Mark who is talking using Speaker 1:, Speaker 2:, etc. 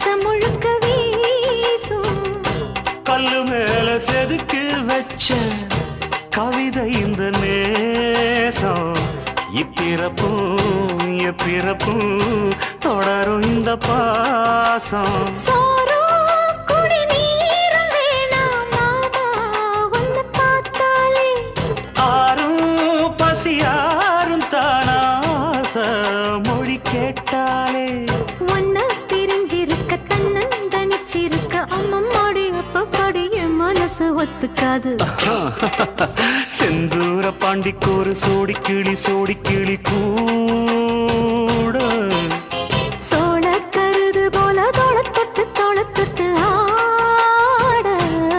Speaker 1: முழுக்க முழுக்க வீசும். கல்லு மேல செதுக்கு வச்ச கவிதை இந்த நேசம். இப்பிறப்பும் எப்பிறப்பும் தொடரும் இந்த பாசம். ஆறும் பசியாரும் தானாச மொழி கேட்டாலே.
Speaker 2: தன்னந்தனிச்சிருக்க, அம்மம்மாடி, அப்ப என் மனசு ஒத்துக்காது.
Speaker 1: செந்தூர பாண்டிக்கு ஒரு சோடி கிளி சோடி கிளி கூ